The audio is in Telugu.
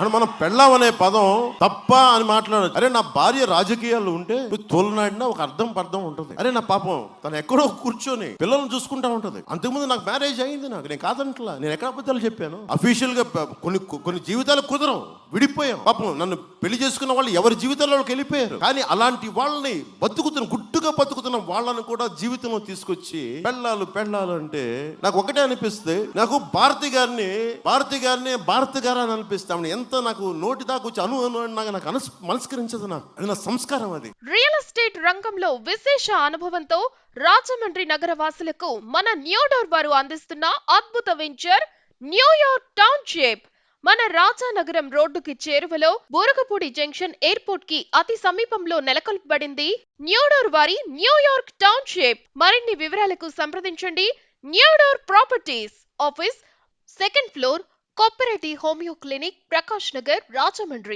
అని మనం పెళ్ళాం అనే పదం తప్ప అని మాట్లాడదు అరే నా భార్య రాజకీయాలు ఉంటే నువ్వు తోలనాడినా ఒక అర్థం పర్థం ఉంటుంది. అరే నా పాపం తను ఎక్కడో కూర్చొని పిల్లల్ని చూసుకుంటా ఉంటుంది. అంతకుముందు నాకు మ్యారేజ్ అయింది నాకు. నేను కాదంటలా. నేను ఎక్కడ అబద్ధాలు చెప్పాను? అఫీషియల్గా కొన్ని కొన్ని జీవితాలు కుదరం విడిపోయాం పాపం నన్ను పెళ్ళి చేసుకున్న వాళ్ళు ఎవరి జీవితాల్లోకి వెళ్ళిపోయారు? కానీ అలాంటి వాళ్ళని బతుకుతున్న గుట్టుగా బతుకుతున్న వాళ్ళను కూడా జీవితంలో తీసుకొచ్చి పెళ్ళాలు పెళ్ళాలు అంటే నాకు ఒకటే అనిపిస్తే నాకు భారతి గారిని భారతి గారిని భారతి గారు అని అనిపిస్తామని ఎంత నాకు నోటి దాకా వచ్చి అను అను అని నాకు నాకు మనస్కరించదు నాకు. అది నా సంస్కారం అది. రియల్ ఎస్టేట్ రంగంలో విశేష అనుభవంతో రాజమండ్రి నగర వాసులకు మన న్యూడోర్ వారు అందిస్తున్న అద్భుత వెంచర్ న్యూయార్క్ టౌన్షిప్. మన రాజానగరం రోడ్డుకి చేరువలో బోరకపూడి జంక్షన్ ఎయిర్పోర్ట్కి అతి సమీపంలో నెలకొల్పబడింది న్యూడోర్ వారి న్యూయార్క్ టౌన్షిప్. మరిన్ని వివరాలకు సంప్రదించండి. New door properties office second floor cooperative homoeo clinic Prakash Nagar Rajahmundry.